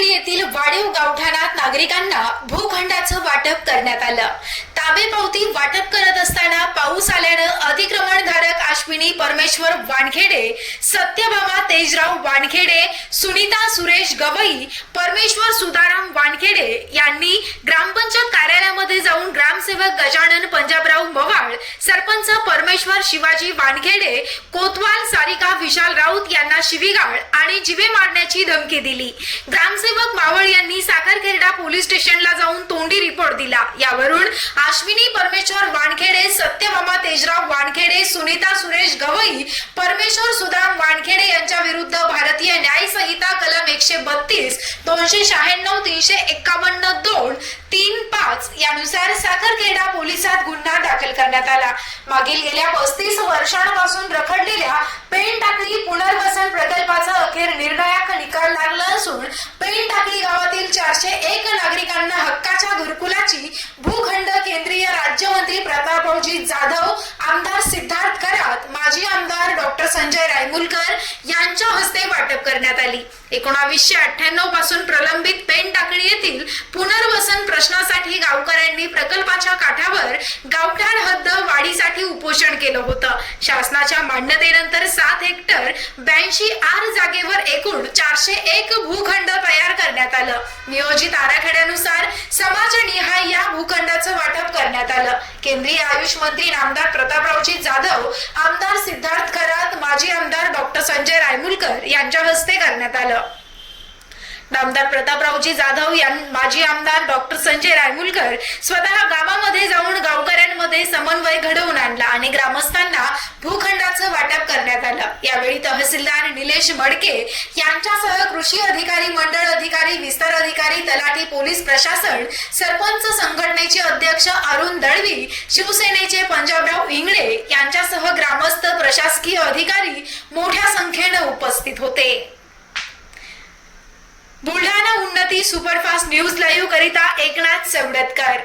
डोंबिवली येथील वाडीव गावठाणात नागरिकांना भूखंडाचं वाटप करण्यात आलं. ताबेपावती वाटप करत असताना पाऊस आल्यानं अतिक्रमणधारक अश्विनी परमेश्वर वानखेडे सत्यभामा तेजराव वानखेडे सुनीता सुरेश गवई परमेश्वर सुधाराम वानखेडे यांनी ग्रामपंचायत कार्यालयामध्ये जाऊन ग्रामसेवक गजानन पंजाब पंजाबराव मवाळ सरपंच परमेश्वर शिवाजी वानखेडे कोतवाल सारिका विशाल राऊत यांना शिवीगाळ आणि जिवे मारण्याची धमकी दिली. ग्रामसेवक मावळ यांनी साखरखेरडा पोलीस स्टेशनला जाऊन तोंडी रिपोर्ट दिला. यावरून अश्विनी परमेश्वर वानखेडे सत्यभामा तेजराव वानखेडे सुनीता सुरेश गवई परमेश्वर सुदाम वानखेडे यांच्या विरुद्ध भारतीय न्याय संहिता कलम एकशे बत्तीस दोनशे शहाण्णव तीनशे एक्कावन्न दोन तीन पाच यानुसार साखरखेडा पोलिसात गुन्हा दाखल करण्यात आला. मागील गेल्या पस्तीस वर्षांपासून रखडलेल्या पेन टाकली पुनर्वसन प्रकल्पाचा अखेर निर्णायक निकाल लागला असून पेन टाकळी गावातील चारशे एक नागरिकांना हक्काच्या घरकुलाची भूखंड केंद्रीय राज्यमंत्री प्रतापरावजी जाधव आमदार सिद्धार्थ करा माजी आमदार डॉक्टर संजय रायमुलकर यांच्या हस्ते वाटप करण्यात आली. एकोणावीसशे अठ्ठ्याण्णवपासून प्रलंबित पेन टाकळी येथील पुनर्वसन प्रश्नासाठी गावकऱ्यांनी प्रकल्पाच्या काठावर गावठाण हद्द वाढीसाठी उपोषण केलं होतं. शासनाच्या मान्यतेनंतर सात हेक्टर ब्याऐंशी आर जागेवर एकूण चारशे एक भूखंड तयार करण्यात आलं. नियोजित आराखड्यानुसार समाजनिहाय या भूखंडाचं वाटप करण्यात आलं. केंद्रीय आयुष मंत्री नामदार प्रतापरावजी जाधव माजी आमदार डॉक्टर संजय रायमुलकर यांच्या हस्ते करण्यात आलं. नामदार प्रतापरावजी जाधव यां माजी आमदार डॉक्टर संजय रायमुलकर स्वतः गावामध्ये जाऊन गावकऱ्यांमध्ये समन्वय घडवून आणला आणि ग्रामस्थांना भूखंडाचं वाटप करण्यात आलं. यावेळी तहसीलदार निलेश मडके यांच्यासह कृषी अधिकारी मंडळ अधिकारी विस्तार अधिकारी तलाठी पोलीस प्रशासन सरपंच संघटनेचे अध्यक्ष अरुण दळवी शिवसेनेचे पंजाब इंगळे यांच्यासह ग्रामस्थ प्रशासकीय अधिकारी मोठ्या संख्येनं उपस्थित होते. बुलढाणा उन्नती सुपरफास्ट न्यूज लाईव्ह करिता एकनाथ सवडतकर